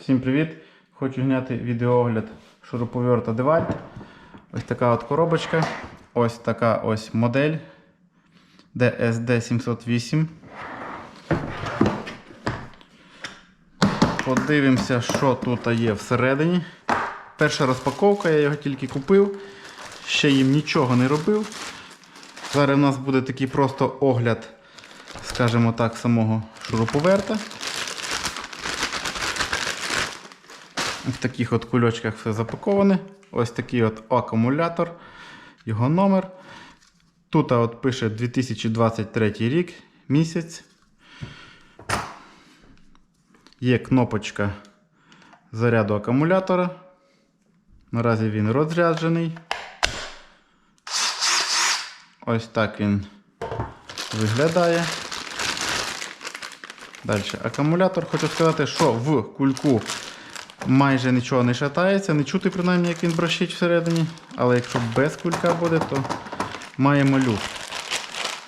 Всім привіт! Хочу зняти відеоогляд шуруповерта DeWalt. Ось така от коробочка. Ось така ось модель DSD 708. Подивимося, що тут є всередині. Перша розпаковка, я його тільки купив, ще їм нічого не робив. Зараз у нас буде такий просто огляд, скажімо так, самого шуруповерта. В таких от кульочках все запаковане. Ось такий от акумулятор, його номер. Тут от пише 2023 рік, місяць. Є кнопочка заряду акумулятора. Наразі він розряджений. Ось так він виглядає. Далі акумулятор. Хочу сказати, що в кульку майже нічого не шатається, не чути принаймні, як він брощить всередині. Але якщо без кулька буде, то маємо люфт.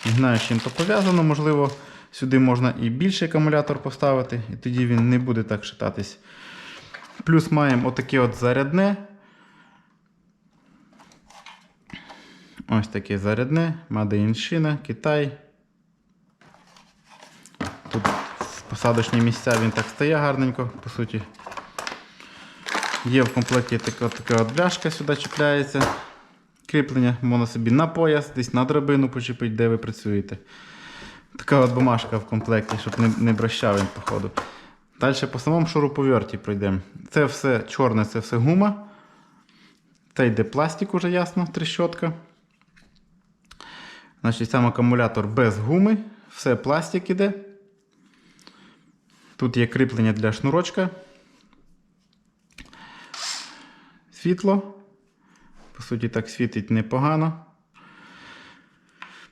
Не знаю, з чим то пов'язано. Можливо, сюди можна і більший акумулятор поставити, і тоді він не буде так шататись. Плюс маємо отаке от зарядне. Ось таке зарядне, Made Китай. Тут посадочні місця він так стає гарненько, по суті. Є в комплекті така, така бляшка сюди чіпляється. Кріплення можна собі на пояс, десь на драбину почепити, де ви працюєте. Така от бумажка в комплекті, щоб не, не брощав він, походу. Далі по самому шуруповерті пройдемо. Це все чорне, це все гума. Це йде пластик уже ясно, тріщотка. Значить, сам акумулятор без гуми, все пластик іде. Тут є кріплення для шнурочка. Світло. По суті, так світить непогано.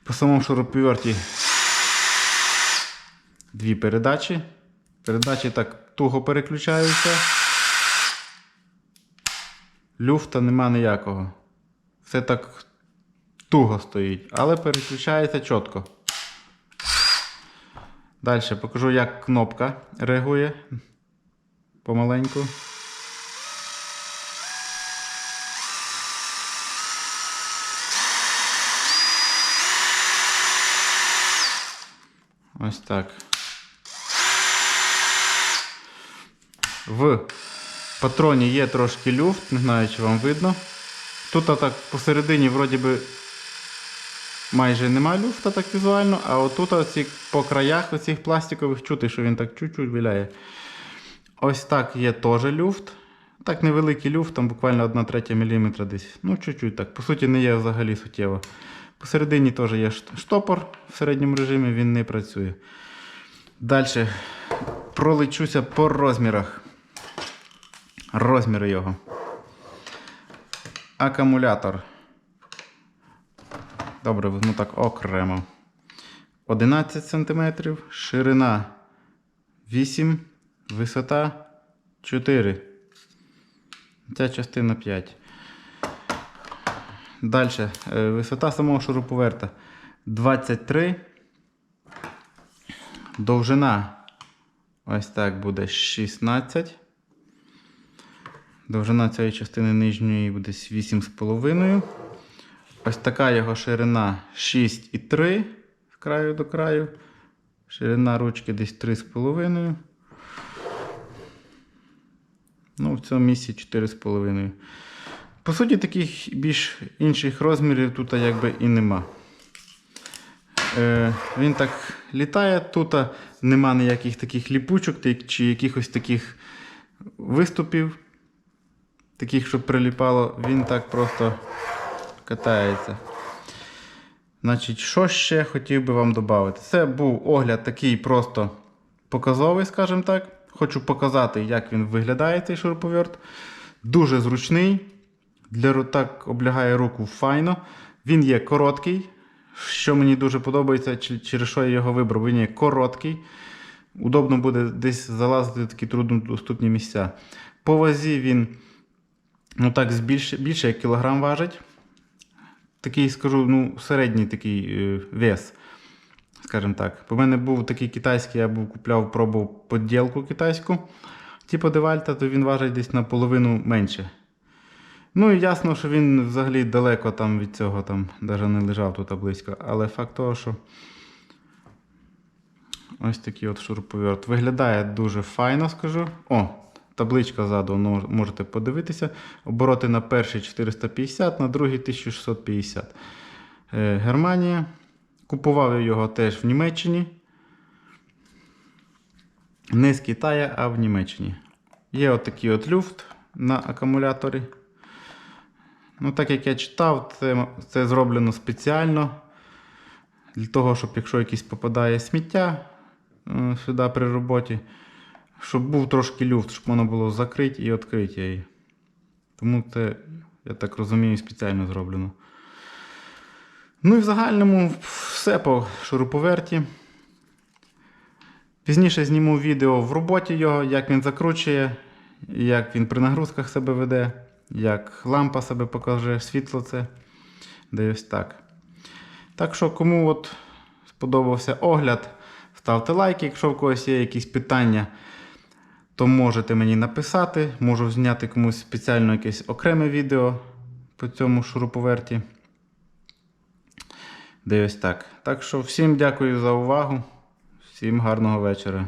По самому шуруповерті дві передачі. Передачі так туго переключаються. Люфта нема ніякого. Все так туго стоїть, але переключається чітко. Далі покажу, як кнопка реагує помаленьку. Ось так. В патроні є трошки люфт, не знаю, чи вам видно. Тут так посередині вроді би майже нема люфта так візуально, а отут оці, по краях оцих пластикових чути, що він так чуть-чуть виляє. Ось так є теж люфт. Так невеликий люфт, там буквально 1 третя міліметра десь. Ну, чуть-чуть так. По суті, не є взагалі суттєво. Посередині теж є штопор в середньому режимі, він не працює. Далі пролечуся по розмірах. Розміри його. Акумулятор. Добре, візьму так окремо. 11 см, ширина 8, висота 4. Ця частина 5. Далі. Висота самого шуруповерта 23. Довжина ось так буде 16. Довжина цієї частини нижньої буде 8,5. Ось така його ширина 6,3 з краю до краю. Ширина ручки десь 3,5. Ну, в цьому місці 4,5. По суті, таких більш інших розмірів тут якби і нема. Е, він так літає, тут нема ніяких таких ліпучок чи якихось таких виступів, таких, щоб приліпало, він так просто катається. Значить, що ще хотів би вам додати? Це був огляд такий просто показовий, скажімо так. Хочу показати, як він виглядає, цей шуруповерт. Дуже зручний. Для рутак облягає руку файно. Він є короткий, що мені дуже подобається, через що я його вибрав. Він є короткий. Удобно буде десь залазити в такі труднодоступні місця. По вазі він ну так, більше, більше як кілограм важить. Такий, скажу, ну, середній такий е, вес. Скажімо так. По мене був такий китайський, я був купляв, пробував поділку китайську. Типу Девальта, то він важить десь наполовину менше. Ну і ясно, що він взагалі далеко там від цього, там навіть не лежав тут близько. Але факт того, що ось такий от шуруповерт. Виглядає дуже файно, скажу. О, табличка ззаду, ну, можете подивитися. Обороти на перший 450, на другий 1650. Е, Германія. Купував я його теж в Німеччині. Не з Китая, а в Німеччині. Є отакий от люфт на акумуляторі. Ну, так як я читав, це, це зроблено спеціально для того, щоб якщо якийсь попадає сміття е, сюди при роботі, щоб був трошки люфт, щоб воно було закрити і відкрити її. Тому це, я так розумію, спеціально зроблено. Ну і в загальному все по шуруповерті. Пізніше зніму відео в роботі його, як він закручує, як він при нагрузках себе веде, як лампа себе покаже, світло це. Де ось так. Так що, кому от сподобався огляд, ставте лайки. Якщо в когось є якісь питання, то можете мені написати. Можу зняти комусь спеціально якесь окреме відео по цьому шуруповерті. Де ось так. Так що всім дякую за увагу. Всім гарного вечора.